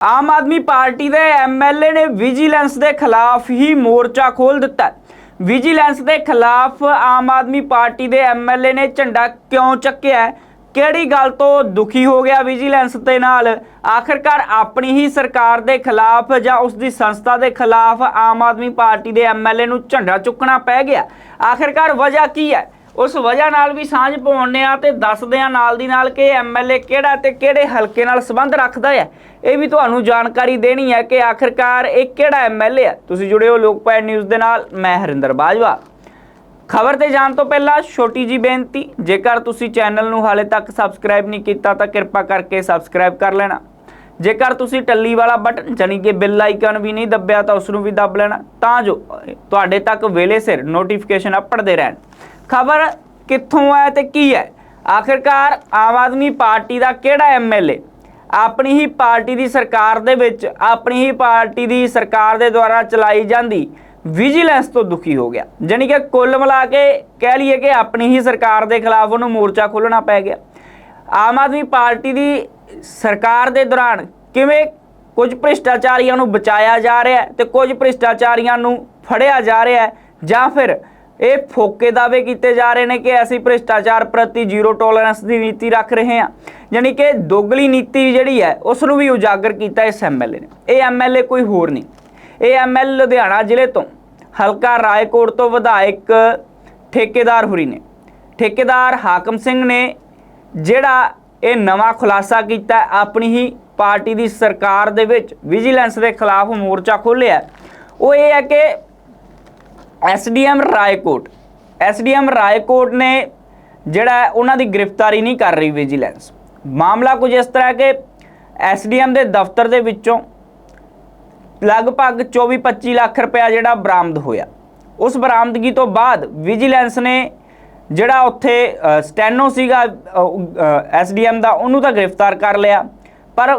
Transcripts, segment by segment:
ਆਮ Aadmi party ਦੇ MLA ਨੇ vigilance ਦੇ ਖਿਲਾਫ ਹੀ ਮੋਰਚਾ ਖੋਲ ਦਿੱਤਾ ਵਿਜੀਲੈਂਸ ਦੇ ਖਿਲਾਫ ਆਮ ਆਦਮੀ ਪਾਰਟੀ ਦੇ ਐਮਐਲਏ ਨੇ ਝੰਡਾ ਕਿਉਂ ਚੱਕਿਆ ਕਿਹੜੀ ਗੱਲ ਤੋਂ ਦੁਖੀ ਹੋ ਗਿਆ ਵਿਜੀਲੈਂਸ ਦੇ ਨਾਲ? ਆਖਰਕਾਰ ਆਪਣੀ ਹੀ ਸਰਕਾਰ ਦੇ ਖਿਲਾਫ ਜਾਂ ਉਸ ਦੀ ਸੰਸਥਾ ਦੇ ਖਿਲਾਫ ਆਮ ਆਦਮੀ ਪਾਰਟੀ ਦੇ ਐਮਐਲਏ ਨੂੰ ਝੰਡਾ ਚੁੱਕਣਾ ਪੈ ਗਿਆ। ਆਖਰਕਾਰ ਵਜ੍ਹਾ ਕੀ ਹੈ? ਉਸ ਵਜ੍ਹਾ ਨਾਲ ਵੀ ਸਾਂਝ ਪਾਉਣੇ ਆ ਤੇ ਦੱਸਦੇ ਆ ਨਾਲ ਦੀ ਨਾਲ ਕਿ ਐਮਐਲਏ ਕਿਹੜਾ ਤੇ ਕਿਹੜੇ ਹਲਕੇ ਨਾਲ ਸੰਬੰਧ ਰੱਖਦਾ ਹੈ। ਇਹ ਵੀ ਤੁਹਾਨੂੰ ਜਾਣਕਾਰੀ ਦੇਣੀ ਹੈ ਕਿ ਆਖਰਕਾਰ ਇਹ ਕਿਹੜਾ ਐਮਐਲਏ ਹੈ। ਤੁਸੀਂ ਜੁੜੇ ਹੋ ਲੋਕਪਾਲ ਨਿਊਜ਼ ਦੇ ਨਾਲ, ਮੈਂ ਹਰਿੰਦਰ ਬਾਜਵਾ। ਖਬਰ ਤੇ ਜਾਣ ਤੋਂ ਪਹਿਲਾਂ ਛੋਟੀ ਜੀ ਬੇਨਤੀ, ਜੇਕਰ ਤੁਸੀਂ ਚੈਨਲ ਨੂੰ ਹਾਲੇ ਤੱਕ ਸਬਸਕ੍ਰਾਈਬ ਨਹੀਂ ਕੀਤਾ ਤਾਂ ਕਿਰਪਾ ਕਰਕੇ ਸਬਸਕ੍ਰਾਈਬ ਕਰ ਲੈਣਾ। ਜੇਕਰ ਤੁਸੀਂ ਟੱਲੀ ਵਾਲਾ ਬਟਨ, ਜਾਣੀ ਕਿ ਬਿੱਲ ਆਈਕਨ ਵੀ ਨਹੀਂ ਦੱਬਿਆ ਤਾਂ ਉਸ ਨੂੰ ਵੀ ਦੱਬ ਲੈਣਾ। ਤਾਂ ਜੋ ਤੁਹਾਡੇ ਤੱਕ ਵੇਲੇ ਸਿਰ ਨੋਟੀਫਿਕੇਸ਼ਨ ਅਪੜਦੇ ਰਹਿਣ। ਖਬਰ ਕਿੱਥੋਂ ਹੈ ਤੇ ਕੀ ਹੈ? ਆਖਿਰਕਾਰ ਆਮ ਆਦਮੀ ਪਾਰਟੀ ਦਾ ਕਿਹੜਾ ਐਮਐਲਏ ਆਪਣੀ ਹੀ ਪਾਰਟੀ ਦੀ ਸਰਕਾਰ ਦੇ ਵਿੱਚ, ਆਪਣੀ ਹੀ ਪਾਰਟੀ ਦੀ ਸਰਕਾਰ ਦੇ ਦੁਆਰਾ ਚਲਾਈ ਜਾਂਦੀ ਵਿਜੀਲੈਂਸ ਤੋਂ ਦੁਖੀ ਹੋ ਗਿਆ। ਜਾਣੀ ਕਿ ਕੁੱਲ ਮਿਲਾ ਕੇ ਕਹਿ ਲਈਏ ਕਿ ਆਪਣੀ ਹੀ ਸਰਕਾਰ ਦੇ ਖਿਲਾਫ ਉਹਨੂੰ ਮੋਰਚਾ ਖੋਲ੍ਹਣਾ ਪੈ ਗਿਆ। ਆਮ ਆਦਮੀ ਪਾਰਟੀ ਦੀ ਸਰਕਾਰ ਦੇ ਦੌਰਾਨ ਕਿਵੇਂ ਕੁਝ ਭ੍ਰਿਸ਼ਟਾਚਾਰੀਆਂ ਨੂੰ ਬਚਾਇਆ ਜਾ ਰਿਹਾ ਹੈ ਤੇ ਕੁਝ ਭ੍ਰਿਸ਼ਟਾਚਾਰੀਆਂ ਨੂੰ ਫੜਿਆ ਜਾ ਰਿਹਾ ਜਾਂ ਫਿਰ ਇਹ ਫੋਕੇ ਦਾਅਵੇ ਕੀਤੇ ਜਾ ਰਹੇ ਨੇ ਕਿ ਅਸੀਂ ਭ੍ਰਿਸ਼ਟਾਚਾਰ ਪ੍ਰਤੀ ਜ਼ੀਰੋ ਟੋਲਰੈਂਸ ਦੀ ਨੀਤੀ ਰੱਖ ਰਹੇ ਹਾਂ। ਯਾਨੀ ਕਿ ਦੋਗਲੀ ਨੀਤੀ ਜਿਹੜੀ ਹੈ ਉਸ ਨੂੰ ਵੀ ਉਜਾਗਰ ਕੀਤਾ ਇਸ ਐਮਐਲਏ ਨੇ। ਇਹ ਐਮਐਲਏ ਕੋਈ ਹੋਰ ਨਹੀਂ। ਇਹ ਐਮਐਲ ਲੁਧਿਆਣਾ ਜ਼ਿਲ੍ਹੇ ਤੋਂ ਹਲਕਾ ਰਾਏਕੋਟ ਤੋਂ ਵਿਧਾਇਕ ਠੇਕੇਦਾਰ ਹੁਰੀ ਨੇ। ਠੇਕੇਦਾਰ ਹਾਕਮ ਸਿੰਘ ਨੇ ਜਿਹੜਾ ਇਹ ਨਵਾਂ ਖੁਲਾਸਾ ਕੀਤਾ, ਆਪਣੀ ਹੀ ਪਾਰਟੀ ਦੀ ਸਰਕਾਰ ਦੇ ਵਿੱਚ ਵਿਜੀਲੈਂਸ ਦੇ ਖਿਲਾਫ ਮੋਰਚਾ ਖੋਲ੍ਹਿਆ। ਉਹ ਇਹ ਹੈ ਕਿ ਐਸਡੀਐਮ ਰਾਏਕੋਟ। ਐਸਡੀਐਮ ਰਾਏਕੋਟ ਨੇ ਜਿਹੜਾ ਉਹਨਾਂ ਦੀ ਗ੍ਰਿਫਤਾਰੀ ਨਹੀਂ ਕਰ ਰਹੀ ਵਿਜੀਲੈਂਸ। ਮਾਮਲਾ ਕੁਝ ਇਸ ਤਰ੍ਹਾਂ ਕਿ ਐਸਡੀਐਮ ਦੇ ਦਫ਼ਤਰ ਦੇ ਵਿੱਚੋਂ ਲਗਭਗ 24-25 ਲੱਖ ਰੁਪਇਆ ਜਿਹੜਾ ਬਰਾਮਦ ਹੋਇਆ। ਉਸ ਬਰਾਮਦਗੀ ਤੋਂ ਬਾਅਦ ਵਿਜੀਲੈਂਸ ਨੇ ਜਿਹੜਾ ਉੱਥੇ ਸਟੈਨੋ ਸੀਗਾ ਐਸਡੀਐਮ ਦਾ, ਉਹਨੂੰ ਤਾਂ ਗ੍ਰਿਫਤਾਰ ਕਰ ਲਿਆ। ਪਰ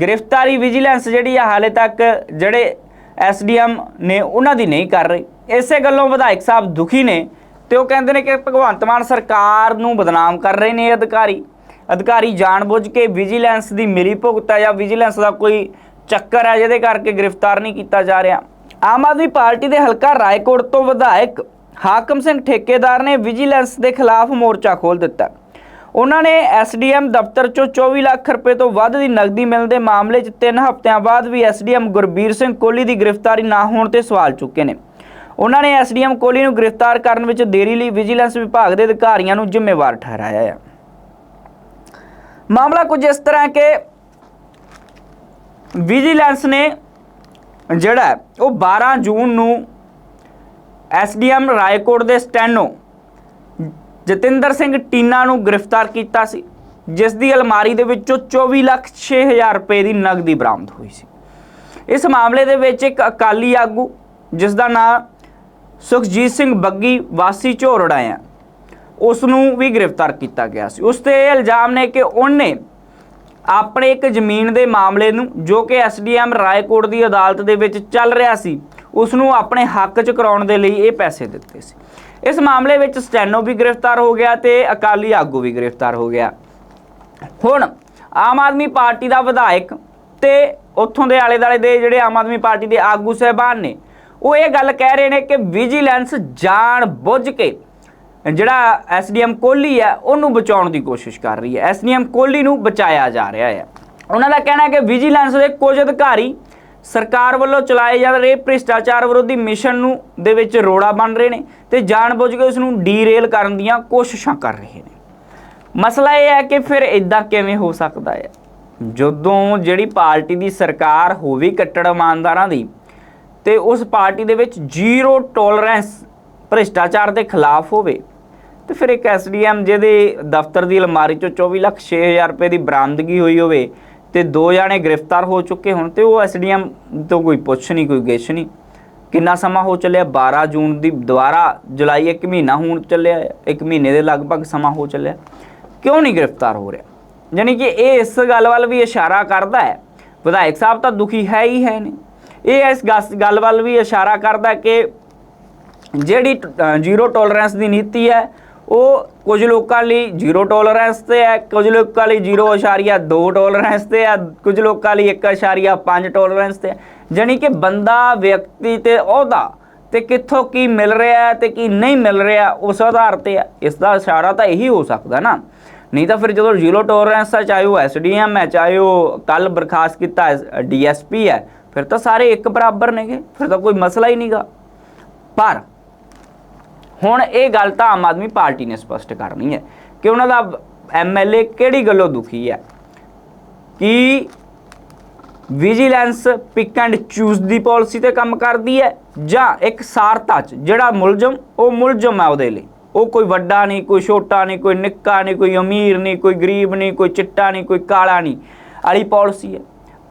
ਗ੍ਰਿਫਤਾਰੀ ਵਿਜੀਲੈਂਸ ਜਿਹੜੀ ਆ ਹਾਲੇ ਤੱਕ ਜਿਹੜੇ ਐਸਡੀਐਮ ਨੇ ਉਹਨਾਂ ਦੀ ਨਹੀਂ ਕਰ ਰਹੀ। ਇਸੇ ਗੱਲੋਂ ਵਿਧਾਇਕ ਸਾਹਿਬ ਦੁਖੀ ਨੇ ਤੇ ਉਹ ਕਹਿੰਦੇ ਨੇ ਕਿ ਭਗਵੰਤ ਮਾਨ ਸਰਕਾਰ ਨੂੰ ਬਦਨਾਮ ਕਰ ਰਹੇ ਨੇ ਇਹ ਅਧਿਕਾਰੀ। ਅਧਿਕਾਰੀ ਜਾਣਬੁੱਝ ਕੇ ਵਿਜੀਲੈਂਸ ਦੀ ਮਿਲੀ ਭੁਗਤ ਹੈ ਜਾਂ ਵਿਜੀਲੈਂਸ ਦਾ ਕੋਈ ਚੱਕਰ ਹੈ ਜਿਹਦੇ ਕਰਕੇ ਗ੍ਰਿਫਤਾਰ ਨਹੀਂ ਕੀਤਾ ਜਾ ਰਿਹਾ। ਆਮ ਆਦਮੀ ਪਾਰਟੀ ਦੇ ਹਲਕਾ ਰਾਏਕੋਟ ਤੋਂ ਵਿਧਾਇਕ ਹਾਕਮ ਸਿੰਘ ਠੇਕੇਦਾਰ ਨੇ ਵਿਜੀਲੈਂਸ ਦੇ ਖਿਲਾਫ ਮੋਰਚਾ ਖੋਲ੍ਹ ਦਿੱਤਾ। ਉਹਨਾਂ ਨੇ ਐਸਡੀਐਮ ਦਫ਼ਤਰ ਚੋਂ 24 ਲੱਖ ਰੁਪਏ ਤੋਂ ਵੱਧ ਦੀ ਨਕਦੀ ਮਿਲਣ ਦੇ ਮਾਮਲੇ 'ਚ 3 ਹਫ਼ਤਿਆਂ ਬਾਅਦ ਵੀ ਐਸਡੀਐਮ ਗੁਰਬੀਰ ਸਿੰਘ ਕੋਹਲੀ ਦੀ ਗ੍ਰਿਫਤਾਰੀ ਨਾ ਹੋਣ ਤੇ ਸਵਾਲ ਚੁੱਕੇ ਨੇ। ਉਹਨਾਂ ਨੇ ਐਸਡੀਐਮ ਕੋਹਲੀ ਨੂੰ ਗ੍ਰਿਫਤਾਰ ਕਰਨ ਵਿੱਚ ਦੇਰੀ ਲਈ ਵਿਜੀਲੈਂਸ ਵਿਭਾਗ ਦੇ ਅਧਿਕਾਰੀਆਂ ਨੂੰ ਜ਼ਿੰਮੇਵਾਰ ਠਹਿਰਾਇਆ ਹੈ। ਮਾਮਲਾ ਕੁਝ ਇਸ ਤਰ੍ਹਾਂ ਕਿ ਵਿਜੀਲੈਂਸ ਨੇ ਜਿਹੜਾ ਉਹ 12 ਜੂਨ ਨੂੰ ਐਸਡੀਐਮ ਰਾਏਕੋਟ ਦੇ ਸਟੈਨੋ ਜਤਿੰਦਰ ਸਿੰਘ ਟੀਨਾ ਨੂੰ ਗ੍ਰਿਫਤਾਰ ਕੀਤਾ ਸੀ, ਜਿਸ ਦੀ ਅਲਮਾਰੀ ਦੇ ਵਿੱਚੋਂ 24 ਲੱਖ 6000 ਰੁਪਏ ਦੀ ਨਗਦੀ ਬਰਾਮਦ ਹੋਈ ਸੀ। ਇਸ ਮਾਮਲੇ ਦੇ ਵਿੱਚ ਇੱਕ ਅਕਾਲੀ ਆਗੂ, ਜਿਸ ਦਾ ਨਾਮ ਸੁਖਜੀਤ ਸਿੰਘ ਬੱਗੀ, ਵਾਸੀ ਝੋਰੜਾ ਹੈ ਉਸ ਨੂੰ ਵੀ ਗ੍ਰਿਫਤਾਰ ਕੀਤਾ ਗਿਆ ਸੀ। ਉਸ ਤੇ ਇਹ ਇਲਜ਼ਾਮ ਨੇ ਕਿ ਉਹਨੇ ਆਪਣੇ ਇੱਕ ਜ਼ਮੀਨ ਦੇ ਮਾਮਲੇ ਨੂੰ, ਜੋ ਕਿ ਐਸਡੀਐਮ ਰਾਏਕੋਟ ਦੀ ਅਦਾਲਤ ਦੇ ਵਿੱਚ ਚੱਲ ਰਿਹਾ ਸੀ ਉਸ ਨੂੰ ਆਪਣੇ ਹੱਕ 'ਚ ਕਰਾਉਣ ਦੇ ਲਈ ਇਹ ਪੈਸੇ ਦਿੱਤੇ ਸੀ। ਇਸ ਮਾਮਲੇ ਵਿੱਚ ਸਟੈਨੋ ਵੀ ਗ੍ਰਿਫਤਾਰ ਹੋ ਗਿਆ ਤੇ ਅਕਾਲੀ ਆਗੂ ਵੀ ਗ੍ਰਿਫਤਾਰ ਹੋ ਗਿਆ। ਹੁਣ ਆਮ ਆਦਮੀ ਪਾਰਟੀ ਦਾ ਵਿਧਾਇਕ ਤੇ ਉੱਥੋਂ ਦੇ ਆਲੇ ਦਾਲੇ ਦੇ ਜਿਹੜੇ ਆਮ ਆਦਮੀ ਪਾਰਟੀ ਦੇ ਆਗੂ ਸਹਿਬਾਨ ਨੇ, ਉਹ ਇਹ ਗੱਲ ਕਹਿ ਰਹੇ ਨੇ ਕਿ ਵਿਜੀਲੈਂਸ ਜਾਣ ਬੁੱਝ ਕੇ ਜਿਹੜਾ ਐਸਡੀਐਮ ਕੋਹਲੀ ਹੈ, ਉਹਨੂੰ ਬਚਾਉਣ ਦੀ ਕੋਸ਼ਿਸ਼ ਕਰ ਰਹੀ ਹੈ। ਐਸਡੀਐਮ ਕੋਹਲੀ ਨੂੰ ਬਚਾਇਆ ਜਾ ਰਿਹਾ ਹੈ। ਉਹਨਾਂ ਦਾ ਕਹਿਣਾ ਹੈ ਕਿ ਵਿਜੀਲੈਂਸ ਦੇ ਕੁਝ ਅਧਿਕਾਰੀ ਸਰਕਾਰ ਵੱਲੋਂ ਚਲਾਏ ਜਾ ਰਹੇ ਭ੍ਰਿਸ਼ਟਾਚਾਰ ਵਿਰੋਧੀ ਮਿਸ਼ਨ ਨੂੰ ਦੇ ਵਿੱਚ ਰੋੜਾ ਬਣ ਰਹੇ ਨੇ ਤੇ ਜਾਣਬੁੱਝ ਕੇ ਉਸ ਨੂੰ ਡੀਰੇਲ ਕਰਨ ਦੀਆਂ ਕੋਸ਼ਿਸ਼ਾਂ ਕਰ ਰਹੇ ਨੇ। ਮਸਲਾ ਇਹ ਹੈ ਕਿ ਫਿਰ ਇਦਾਂ ਕਿਵੇਂ ਹੋ ਸਕਦਾ ਹੈ? ਜਦੋਂ ਜਿਹੜੀ ਪਾਰਟੀ ਦੀ ਸਰਕਾਰ ਹੋਵੇ ਕੱਟੜ ਇਮਾਨਦਾਰਾਂ ਦੀ, ਤੇ ਉਸ ਪਾਰਟੀ ਦੇ ਵਿੱਚ ਜ਼ੀਰੋ ਟੋਲਰੈਂਸ ਭ੍ਰਿਸ਼ਟਾਚਾਰ ਦੇ ਖਿਲਾਫ ਹੋਵੇ, ਤੇ ਫਿਰ ਇੱਕ ਐਸਡੀਐਮ ਜਿਹਦੇ ਦਫ਼ਤਰ ਦੀ ਅਲਮਾਰੀ ਚੋਂ 24 ਲੱਖ 6000 ਰੁਪਏ ਦੀ ਬਰਾਮਦਗੀ ਹੋਈ ਹੋਵੇ ਤੇ ਦੋ ਜਾਣੇ ਗ੍ਰਿਫਤਾਰ ਹੋ ਚੁੱਕੇ ਹੁਣ ਤੇ ਉਹ ਐਸਡੀਐਮ ਤੋਂ ਕੋਈ ਪੁੱਛ ਨਹੀਂ, ਕੋਈ ਗਿੱਛ ਨਹੀਂ। ਕਿੰਨਾ ਸਮਾਂ ਹੋ ਚੱਲਿਆ? 12 ਜੂਨ ਦੀ ਦੁਬਾਰਾ ਜੁਲਾਈ ਇੱਕ ਮਹੀਨਾ ਹੋਣ ਚੱਲਿਆ ਹੈ। ਇੱਕ ਮਹੀਨੇ ਦੇ ਲਗਭਗ ਸਮਾਂ ਹੋ ਚੱਲਿਆ। ਕਿਉਂ ਨਹੀਂ ਗ੍ਰਿਫਤਾਰ ਹੋ ਰਿਹਾ? ਯਾਨੀ ਕਿ ਇਹ ਇਸ ਗੱਲ ਵੱਲ ਵੀ ਇਸ਼ਾਰਾ ਕਰਦਾ ਹੈ। ਵਿਧਾਇਕ ਸਾਹਿਬ ਤਾਂ ਦੁਖੀ ਹੈ ਹੀ ਹੈ ਨੇ ਇਹ ਇਸ ਗੱਲ ਵੱਲ ਵੀ ਇਸ਼ਾਰਾ ਕਰਦਾ ਕਿ ਜਿਹੜੀ ਜ਼ੀਰੋ ਟੋਲਰੈਂਸ ਦੀ ਨੀਤੀ ਹੈ ਉਹ ਕੁਝ ਲੋਕਾਂ ਲਈ ਜ਼ੀਰੋ ਟੋਲਰੈਂਸ ਤੇ ਹੈ, ਕੁਝ ਲੋਕਾਂ ਲਈ 0.2 ਟੋਲਰੈਂਸ ਤੇ ਹੈ, ਕੁਝ ਲੋਕਾਂ ਲਈ 1.5 ਟੋਲਰੈਂਸ ਤੇ ਹੈ। ਜਾਣੀ ਕਿ ਬੰਦਾ, ਵਿਅਕਤੀ ਤੇ ਅਹੁਦਾ ਤੇ ਕਿੱਥੋਂ ਕੀ ਮਿਲ ਰਿਹਾ ਹੈ ਤੇ ਕੀ ਨਹੀਂ ਮਿਲ ਰਿਹਾ ਉਸ ਆਧਾਰ ਤੇ ਹੈ। ਇਸ ਦਾ ਇਸ਼ਾਰਾ ਤਾਂ ਇਹੀ ਹੋ ਸਕਦਾ ਨਾ। ਨਹੀਂ ਤਾਂ ਫਿਰ ਜਦੋਂ ਜ਼ੀਰੋ ਟੋਲਰੈਂਸ ਹੈ, ਚਾਹੇ ਉਹ ਐਸਡੀਐਮ ਹੈ, ਚਾਹੇ ਉਹ ਕੱਲ ਬਰਖਾਸਤ ਕੀਤਾ ਡੀਐਸਪੀ ਹੈ, ਫਿਰ ਤਾਂ ਸਾਰੇ ਇੱਕ ਬਰਾਬਰ ਨੇਗੇ, ਫਿਰ ਤਾਂ ਕੋਈ ਮਸਲਾ ਹੀ ਨਹੀਂਗਾ। ਪਰ ਹੁਣ ਇਹ ਗੱਲ ਤਾਂ ਆਮ ਆਦਮੀ ਪਾਰਟੀ ਨੇ ਸਪਸ਼ਟ ਕਰਨੀ ਹੈ ਕਿ ਉਹਨਾਂ ਦਾ ਐਮਐਲਏ ਕਿਹੜੀ ਗੱਲੋਂ ਦੁਖੀ ਹੈ? ਕਿ ਵਿਜੀਲੈਂਸ ਪਿਕ ਐਂਡ ਚੂਜ਼ ਦੀ ਪਾਲਿਸੀ ਤੇ ਕੰਮ ਕਰਦੀ ਹੈ ਜਾਂ ਇੱਕ ਸਾਰਤਾ ਚ ਜਿਹੜਾ ਮੁਲਜ਼ਮ, ਉਹ ਮੁਲਜ਼ਮ ਹੈ ਉਹਦੇ ਲਈ? ਉਹ ਕੋਈ ਵੱਡਾ ਨਹੀਂ, ਕੋਈ ਛੋਟਾ ਨਹੀਂ, ਕੋਈ ਨਿੱਕਾ ਨਹੀਂ, ਕੋਈ ਅਮੀਰ ਨਹੀਂ, ਕੋਈ ਗਰੀਬ ਨਹੀਂ, ਕੋਈ ਚਿੱਟਾ ਨਹੀਂ, ਕੋਈ ਕਾਲਾ ਨਹੀਂ, ਵਾਲੀ ਪਾਲਿਸੀ ਹੈ।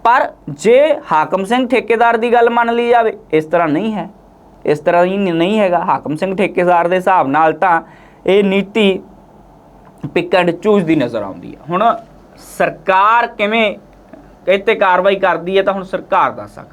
ਪਰ ਜੇ ਹਾਕਮ ਸਿੰਘ ਠੇਕੇਦਾਰ ਦੀ ਗੱਲ ਮੰਨ ਲਈ ਜਾਵੇ, ਇਸ ਤਰ੍ਹਾਂ ਨਹੀਂ ਹੈ। ਇਸ ਤਰ੍ਹਾਂ ਹੀ ਨਹੀਂ ਹੈਗਾ। ਹਾਕਮ ਸਿੰਘ ਠੇਕੇਦਾਰ ਦੇ ਹਿਸਾਬ ਨਾਲ ਤਾਂ ਇਹ ਨੀਤੀ ਪਿਕ ਐਂਡ ਚੂਜ਼ ਦੀ ਨਜ਼ਰ ਆਉਂਦੀ ਹੈ ਹੁਣ ਸਰਕਾਰ ਕਿਵੇਂ ਇਹ 'ਤੇ ਕਾਰਵਾਈ ਕਰਦੀ ਹੈ ਤਾਂ ਹੁਣ ਸਰਕਾਰ ਦੱਸ ਸਕਦੀ